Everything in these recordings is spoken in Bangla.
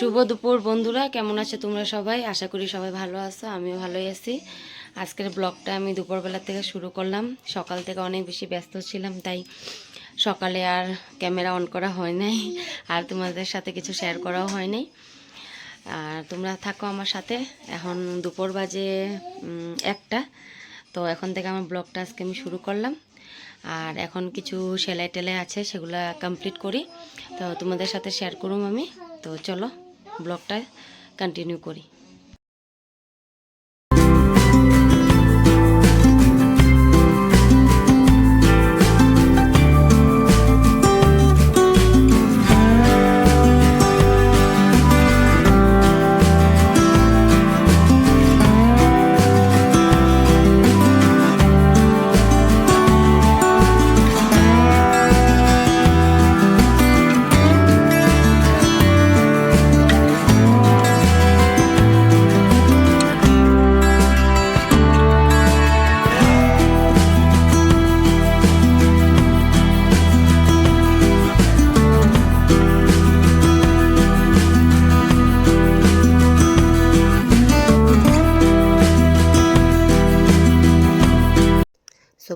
শুভ দুপুর, বন্ধুরা। কেমন আছে তোমরা সবাই? আশা করি সবাই ভালো আছো, আমিও ভালোই আছি। আজকের ব্লগটা আমি দুপুরবেলা থেকে শুরু করলাম। সকাল থেকে অনেক বেশি ব্যস্ত ছিলাম, তাই সকালে আর ক্যামেরা অন করা হয় নাই, আর তোমাদের সাথে কিছু শেয়ার করাও হয় নাই। আর তোমরা থাকো আমার সাথে। এখন দুপুর বাজে একটা। তো এখন থেকে আমার ব্লগটা আজকে আমি শুরু করলাম। আর এখন কিছু সেলাই টেলাই আছে, সেগুলো কমপ্লিট করি। তো তোমাদের সাথে শেয়ার করুম আমি। তো চলো। ব্লগটা কন্টিনিউ করি।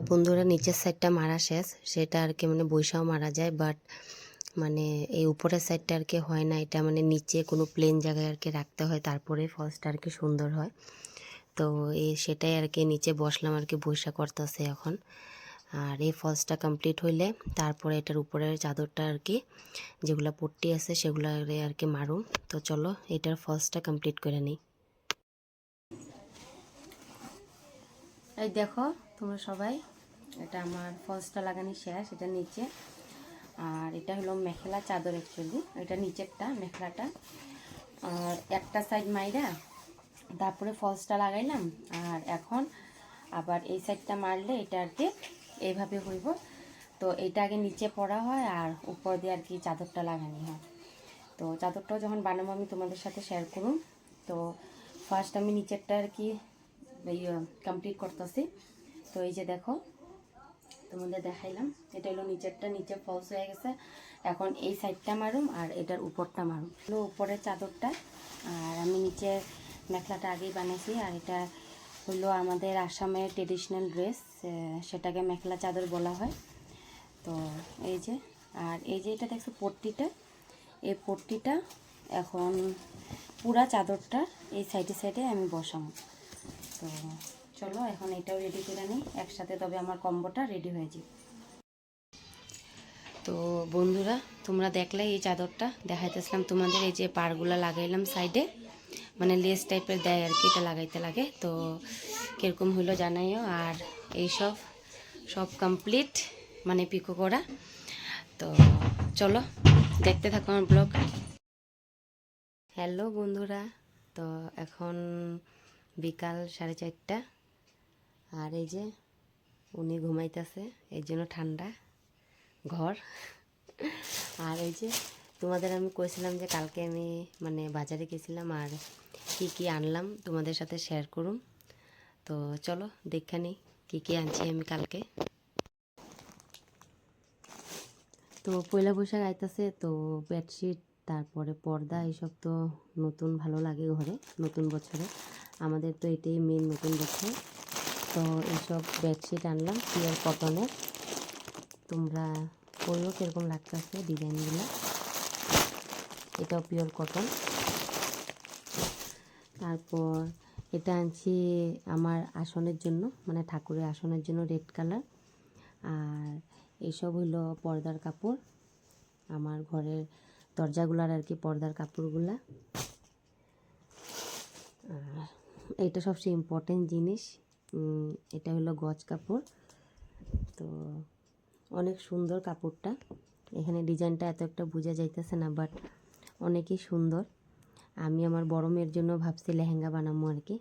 বন্ধুরা নিচের সাইডটা মারা শেষ। সেটা আর কি মানে বৈশাও মারা যায় বাট মানে এই উপরের সাইডটা আর কি হয় না। এটা মানে নিচে কোনো প্লেন জায়গায় আর কি রাখতে হয়, তারপরে ফলসটা আর কি সুন্দর হয়। তো এই সেটাই আর কি নিচে বসলাম আর কি বৈশা করতেছে এখন। আর এই ফলসটা কমপ্লিট হইলে তারপরে এটার উপরের চাদরটা আর কি যেগুলো পট্টি আছে সেগুলো আর কি মারুম। তো চলো এটার ফলসটা কমপ্লিট করে নিই। এই দেখো তোমরা সবাই। এটা আমার ফলসটা লাগানি শেষ, এটা নিচে। আর এটা হলো মেখেলা চাদর অ্যাকচুয়ালি এটা নিচেরটা, মেখেলাটা। আর একটা সাইড মাইরা তারপরে ফলসটা লাগাইলাম, আর এখন আবার এই সাইডটা মারলে এটা আর কি এইভাবে হইব। তো এটা আগে নিচে পড়া হয় আর উপর দিয়ে আর কি চাদরটা লাগানি হয়। তো চাদরটাও যখন বানাবো আমি তোমাদের সাথে শেয়ার করুন। তো ফার্স্ট আমি নিচেরটা আর কি কমপ্লিট করতেছি। তো এই যে দেখো তোমাদের দেখাইলাম। এটা হলো নিচেরটা, নিচে ফলস হয়ে গেছে। এখন এই সাইডটা মারুম আর এটার উপরটা মারুম। হলো উপরের চাদরটা। আর আমি নিচে মেখলাটা আগেই বানিয়েছি। আর এটা হলো আমাদের আসামের ট্রেডিশনাল ড্রেস সেটাকে মেখলা চাদর বলা হয়। তো এই যে, আর এই যে এটা দেখছ পট্টিটা? এই পট্টিটা এখন পুরা চাদরটা এই সাইডে সাইডে আমি বসাবো। তো চলো, এখন এটাও রেডি করে নিই। একসাথে তবে আমার কম্বোটা রেডি হয়ে যাবে। তো বন্ধুরা, তোমরা দেখলে এই চাদরটা। দেখাইতেছিলাম তোমাদের এই যে পাড়গুলো লাগাইলাম সাইডে মানে লেস টাইপের দেয় আর কি, এটা লাগাইতে লাগে। তো কীরকম হইল জানাইও। আর এইসব সব কমপ্লিট মানে পিকো করা। তো চলো, দেখতে থাকো আমার ব্লগ হ্যালো বন্ধুরা, তো এখন বিকাল সাড়ে চারটা। আর এই যে উনি ঘুমাইতেছে, এই জন্য ঠান্ডা ঘর। আর এই যে তোমাদের আমি কইছিলাম যে কালকে আমি মানে বাজারে গেছিলাম আর কি কি আনলাম তোমাদের সাথে শেয়ার করুম। তো চলো দেখে নিই কী কী আনছি আমি কালকে। তো পয়লা বৈশাখ আইতাছে, তো বেডশিট তারপরে পর্দা, এইসব তো নতুন ভালো লাগে ঘরে, নতুন বছরে। আমাদের তো এটাই মেন নতুন বছর। তো এইসব বেডশিট আনলাম পিওর কটনের তোমরা পরেও কীরকম লাগতেছে ডিজাইনগুলো। এটাও পিওর কটন। তারপর এটা আনছি আমার আসনের জন্য মানে ঠাকুরের আসনের জন্য রেড কালার। আর এইসব হইল পর্দার কাপড়, আমার ঘরের দরজাগুলার আর কি পর্দার কাপড়গুলা। আর এটা সবচেয়ে ইম্পর্টেন্ট জিনিস। এটা হলো গজ কাপড়। তো অনেক সুন্দর কাপড়টা। এখানে ডিজাইনটা এত একটা বোঝা যাইতেছে না বাট অনেকই সুন্দর। আমি আমার বড় মেয়ের জন্য ভাবছি লেহেঙ্গা বানাবো আর কি।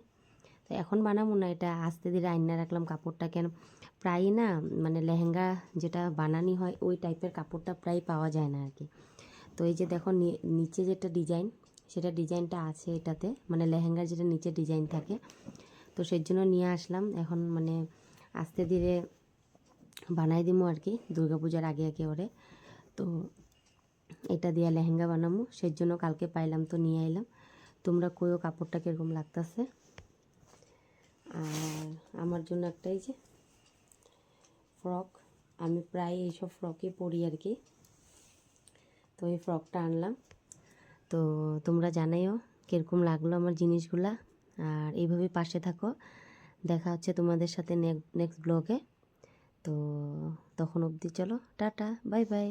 তো এখন বানাবো না, এটা আস্তে ধীরে আইনা রাখলাম কাপড়টা। কেন প্রায়ই না মানে লেহেঙ্গা যেটা বানানি হয়, ওই টাইপের কাপড়টা প্রায় পাওয়া যায় না আর কি। তো এই যে দেখো নিচে যেটা ডিজাইন সেটা ডিজাইনটা আছে এটাতে। মানে লেহেঙ্গার যেটা নিচে ডিজাইন থাকে তো সেই জন্য নিয়ে আসলাম। এখন মানে আস্তে ধীরে বানাই দিমু আর কি, দুর্গাপূজার আগে আগে ওরে। তো এটা দিয়ে লেহেঙ্গা বানাবো সেই জন্য কালকে পাইলাম তো নিয়ে আইলাম। তোমরা কইও কাপড়টা কীরকম লাগতেছে। আর আমার জন্য একটাই যে ফ্রক, আমি প্রায় এইসব ফ্রকই পরি আর কি। তো এই ফ্রকটা আনলাম। তো তোমরা জানাইও কীরকম লাগল আমার জিনিসগুলা। আর এইভাবে পাশে থাকো। দেখা হচ্ছে তোমাদের সাথে নেক্সট ব্লগে তো তখন অবধি চলো, টাটা বাই বাই